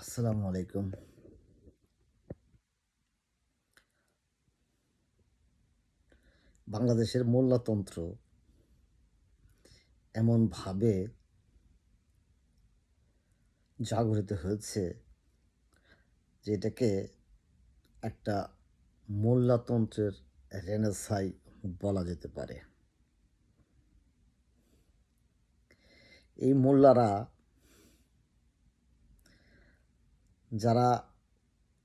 আসসালামু আলাইকুম। বাংলাদেশের মোল্লাতন্ত্র এমনভাবে জাগরিত হয়েছে যে এটাকে একটা মোল্লাতন্ত্রের রেনেসাই বলা যেতে পারে। এই মোল্লারা যারা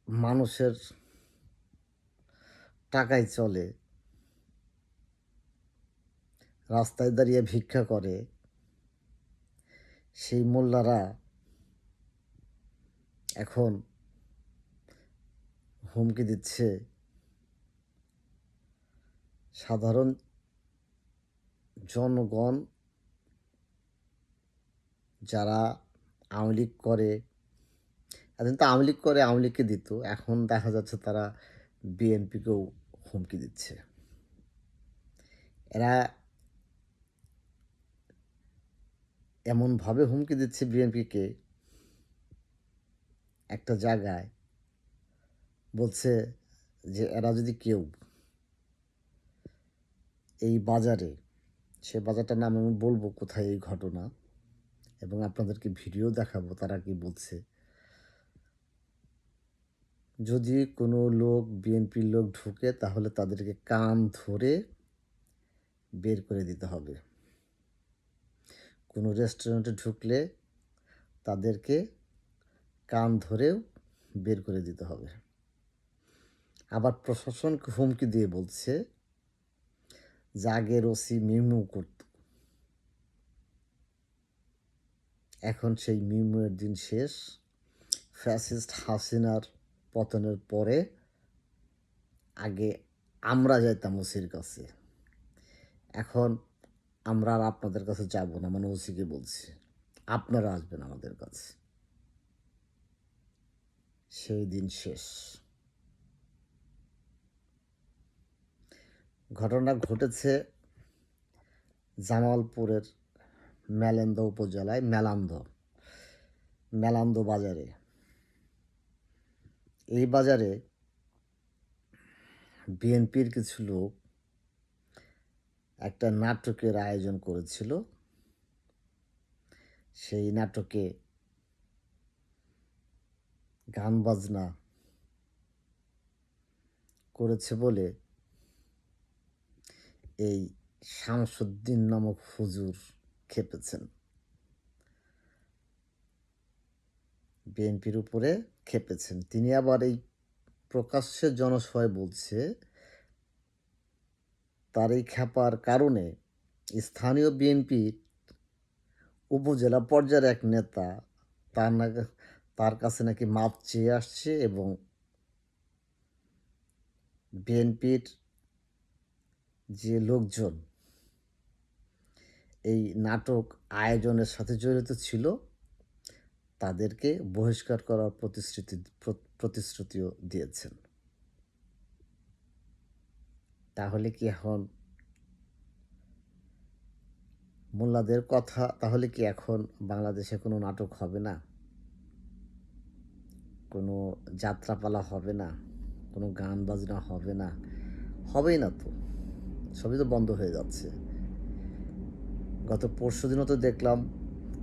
মানুষের টাকায় চলে, রাস্তায় দাঁড়িয়ে ভিক্ষা করে, সেই মোল্লারা এখন হুমকি দিচ্ছে সাধারণ জনগণ যারা আওয়ামী করে এতদিন তো আওয়ামী লীগ করে আওয়ামী লীগকে দিত, এখন দেখা যাচ্ছে তারা বিএনপিকেও হুমকি দিচ্ছে। এরা এমনভাবে হুমকি দিচ্ছে বিএনপিকে, একটা জায়গায় বলছে যে এরা যদি কেউ এই বাজারে, সে বাজারটার নাম আমি বলব কোথায় এই ঘটনা, এবং আপনাদেরকে ভিডিও দেখাবো তারা কি বলছে। যদি কোনো লোক, বিএনপির লোক ঢুকে, তাহলে তাদেরকে কান ধরে বের করে দিতে হবে। কোনো রেস্টুরেন্টে ঢুকলে তাদেরকে কান ধরেও বের করে দিতে হবে। আবার প্রশাসনকে হুমকি দিয়ে বলছে, জাগের ওসি মিমু করত। এখন সেই মিমুয়ের দিন শেষ। ফ্যাসিস্ট হাসিনার পতনের পরে আগে আমরা যাইতাম ওসির কাছে। এখন আমরা আর আপনাদের কাছে যাব না মানে ওসিকে বলছি। আপনারা আসবেন আমাদের কাছে। সেই দিন শেষ। ঘটনা ঘটেছে জামালপুরের মেলেন্দ উপজেলায়, মেলান্দ। মেলান্দ বাজারে। এই বাজারে বিএনপির কিছু লোক একটা নাটকের আয়োজন করেছিল। সেই নাটকে গান বাজনা করেছে বলে এই শামসুদ্দিন নামক হুজুর খেপেছেন। বিএনপির উপরে খেপেছেন তিনি আবার এই প্রকাশ্যে জনসভায় বলছে, তার এই খেপার কারণে স্থানীয় বিএনপির উপজেলা পর্যায়ের এক নেতা তার না তার কাছে নাকি মাপ চেয়ে আসছে এবং বিএনপির যে লোকজন, এই নাটক আয়োজনের সাথে জড়িত ছিল তাদেরকে বহিষ্কার করার প্রতিশ্রুতি প্রতিশ্রুতিও দিয়েছেন। তাহলে কি এখন মোল্লাদের কথা, তাহলে কি এখন বাংলাদেশে কোনো নাটক হবে না? কোনো যাত্রাপালা হবে না? কোনো গান বাজনা হবে না? হবেই না তো। সবই তো বন্ধ হয়ে যাচ্ছে। গত পরশু দিনও তো দেখলাম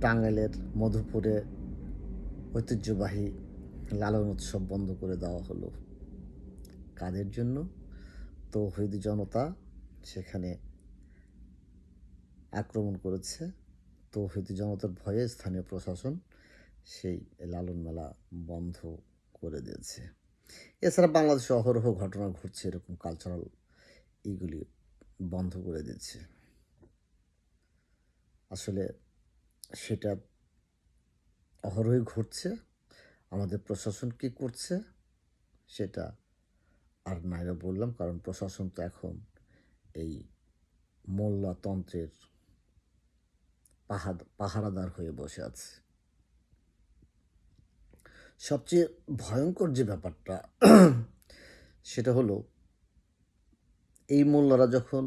টাঙ্গাইলের মধুপুরে ঐতিহ্যবাহী লালন উৎসব বন্ধ করে দেওয়া হলো। কাদের জন্য? তো তৌহিদ জনতা সেখানে আক্রমণ করেছে। তো তৌহিদ জনতার ভয়ে স্থানীয় প্রশাসন সেই লালন মেলা বন্ধ করে দিয়েছে। এছাড়া বাংলাদেশে অহরহ ঘটনা ঘটছে, এরকম কালচারাল এইগুলি বন্ধ করে দিচ্ছে আসলে সেটা অহরহই ঘটছে, আমাদের প্রশাসন কি করছে সেটা আর নাইরা বললাম, কারণ প্রশাসন তো এখন এই মোল্লাতন্ত্রের পাহাদ, পাহারাদার হয়ে বসে আছে। সবচেয়ে ভয়ঙ্কর যে ব্যাপারটা, সেটা হলো এই মোল্লারা যখন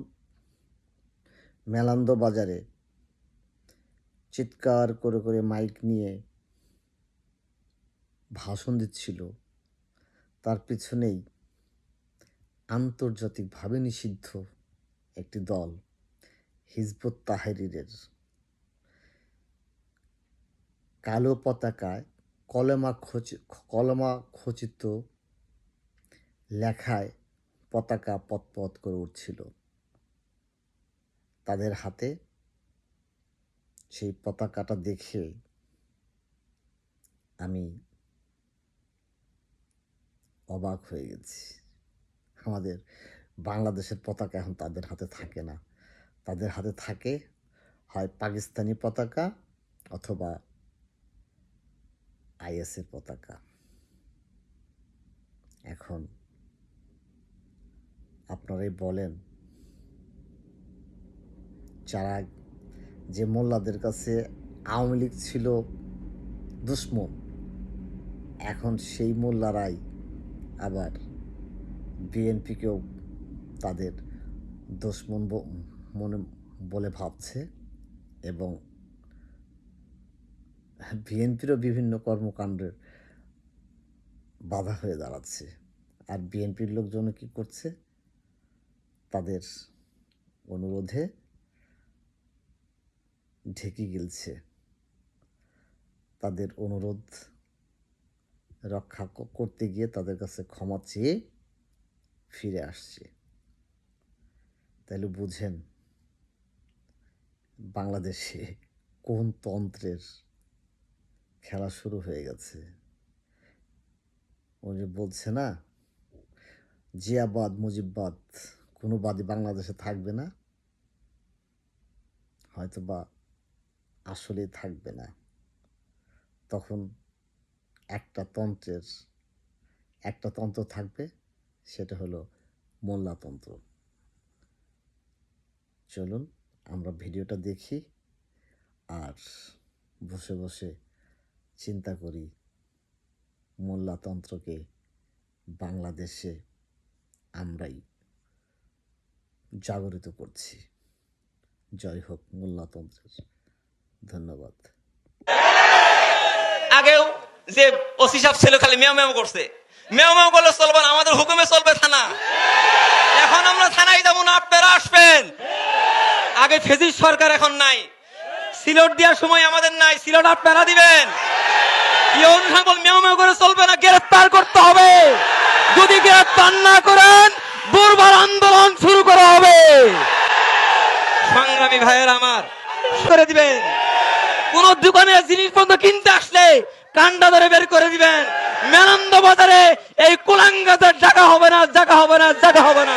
মেলান্দ বাজারে চিৎকার করে করে মাইক নিয়ে ভাষণ দিচ্ছিল। তার পিছনেই আন্তর্জাতিকভাবে নিষিদ্ধ একটি দল, হিজবুত তাহেরিরের। কালো পতাকায় কলমা খচি, কলমা খচিত লেখায় পতাকা পথপথ করে উঠছিল। তাদের হাতে সেই পতাকাটা দেখে আমি অবাক হয়ে গেছি। আমাদের বাংলাদেশের পতাকা এখন তাদের হাতে থাকে না। তাদের হাতে থাকে হয় পাকিস্তানি পতাকা অথবা আইএসের পতাকা। এখন আপনারাই বলেন, যারা যে মোল্লাদের কাছে আওয়ামী লীগ ছিল দুশ্মন, এখন সেই মোল্লারাই আবার বিএনপিকেও তাদের দুশ্মন মনে, বলে ভাবছে এবং বিএনপিরও বিভিন্ন কর্মকাণ্ডের বাধা হয়ে দাঁড়াচ্ছে। আর বিএনপির লোকজন কি করছে? তাদের অনুরোধে ঢেকে গেলছে। তাদের অনুরোধ রক্ষা করতে গিয়ে তাদের কাছে ক্ষমা চেয়ে ফিরে আসছে। তাহলে বুঝেন বাংলাদেশে কোন তন্ত্রের খেলা শুরু হয়ে গেছে। ও যে বলছে না, জিয়াবাদ, মুজিববাদ, কোনো বাদই বাংলাদেশে থাকবে না হয়তো বা আসলেই থাকবে না। তখন একটা তন্ত্রের, একটা তন্ত্র থাকবে, সেটা হলো মোল্লাতন্ত্র। চলুন আমরা ভিডিওটা দেখি আর বসে বসে চিন্তা করি মোল্লাতন্ত্রকে বাংলাদেশে আমরাই জাগরিত করছি। জয় হোক মোল্লাতন্ত্রের। ধন্যবাদ। যে ওসি সাহেব ছিল খালি মেও মেও করছে। মেও মেও করলে চলবে না, আমাদের হুকুমে চলবে থানা। এখন আমরা থানায় যাব না, আপনারা আসবেন। আগে ফেজিস সরকার এখন নাই। সিলট দেওয়ার সময় আমাদের নাই, সিলট আপনারা দিবেন। ইয়ন সাগল মেও মেও করে চলবে না গ্রেফতার করতে হবে। যদি গ্রেফতার না করেন দুর্বার আন্দোলন শুরু করা হবে। সংগ্রামী ভাইয়ের আমার, করে দিবেন। কোন দোকানে জিনিসপত্র কিনতে আসলে কান্ডা ধরে বের করে দিবেন। মেনন্দ বাজারে এই কুলাঙ্গাতে জায়গা হবে না, জায়গা হবে না, জায়গা হবে না।